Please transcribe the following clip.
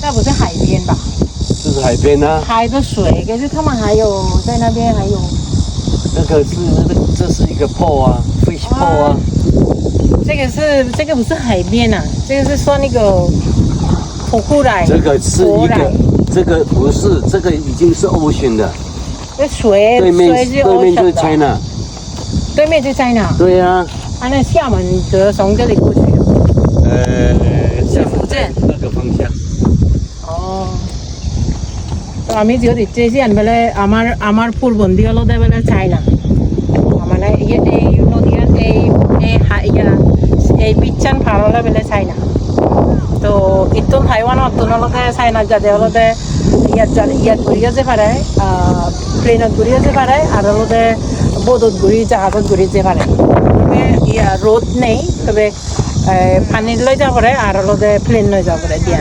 那不是海边吧？这是海边啊！海的水，可是他们还有在那边还有。这个是这是一个泡啊，fish 泡啊。这个是这个不是海边啊？这个是说那个瀑布来。这个是一个，这个不是，这个已经是 Ocean 的。那水对面水是对面就是 ocean 的 China，对面就 China，对呀、啊，啊，那厦门则从这里过去的。呃，是福建那个方向，ও তো আমি যেহেতু চেয়েছি আনবেলে আমার আমার পূর্বন্দি হলো দেবেলে চাই না মানে ইয়ে এই নদীয়ার এই এই হা- ইয়া এই বিচ্ছান পার হলে বেলে চাই না তো ইতুন হাইওয়ান অতুন হলতে চাই না যাতে হলতে ইয়াত যা ইয়াত ঘুরিয়ে যে পারে প্লেনত ঘুরি যে পারে আর হলতে বোধত ঘুরি জাহাজত ঘুরি যে পারে তবে ইয়া রোদ নেই, তবে পানীত লৈ যাব পাৰে আৰু হলতে প্লেন লৈ যাব পাৰে, দিয়া।